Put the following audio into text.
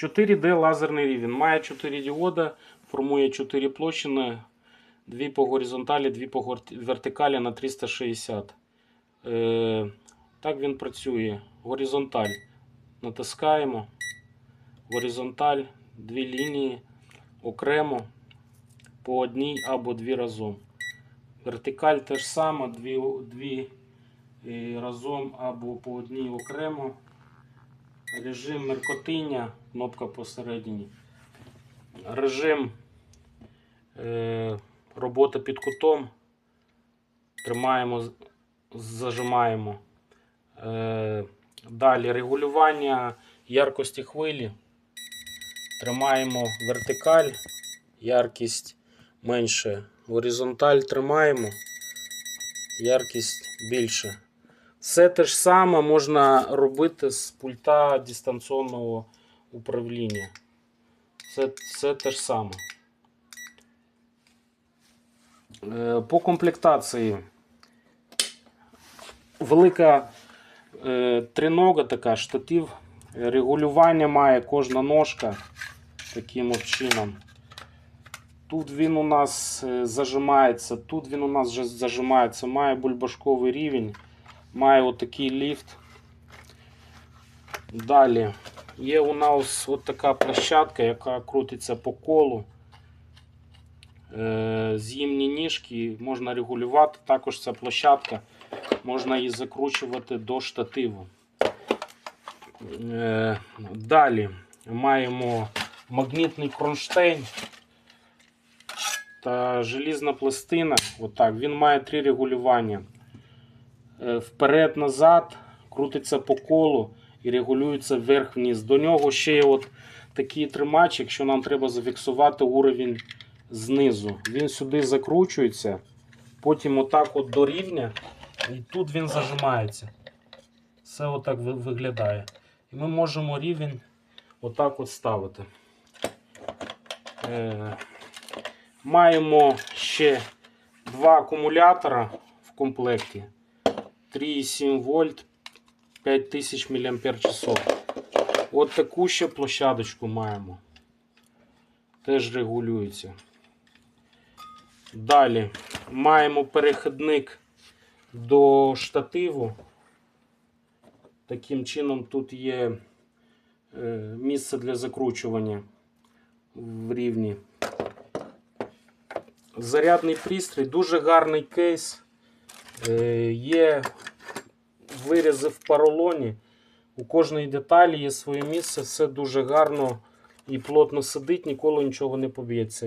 4D лазерний рівень. Має 4 діода, формує 4 площини, 2 по горизонталі, 2 по вертикалі на 360. Е, так він працює. Горизонталь. Натискаємо. Горизонталь, дві лінії окремо по одній або дві разом. Вертикаль теж саме, дві, дві е, разом або по одній окремо. Режим меркотиння, кнопка посередині. Режим е, робота під кутом. Тримаємо, зажимаємо. Е, далі регулювання яркості хвилі. Тримаємо вертикаль, яркість менше. Горизонталь тримаємо, яркість більше. Все те ж саме можна робити з пульта дистанційного управління. Все, все те ж саме. Е, По комплектації. Велика е, тринога така, штатив. Регулювання має кожна ножка таким от чином. Тут він у нас е, зажимається, тут він у нас зажимається, має бульбашковий рівень, має отакий ліфт. Далі є у нас от така площадка, яка крутиться по колу. Е, З'їмні ніжки можна регулювати. Також ця площадка, можна її закручувати до штативу. Е, Далі маємо магнітний кронштейн та желізна пластина. Отак. Він має три регулювання. Е, Вперед-назад, крутиться по колу і регулюється вверх-вниз. До нього ще є от такий тримач, якщо нам треба зафіксувати уровень знизу. Він сюди закручується, потім отак от до рівня, і тут він зажимається. Все отак виглядає. І ми можемо рівень отак от ставити. Е, маємо ще два акумулятора в комплекті. 3,7 вольт 5000 мАч. От таку ще площадочку маємо. Теж регулюється. Далі маємо перехідник до штативу. Таким чином тут є е, місце для закручування в рівні. Зарядний пристрій, дуже гарний кейс. Е, Є вирізи в поролоні. У кожної деталі є своє місце, все дуже гарно і плотно сидить, ніколи нічого не поб'ється.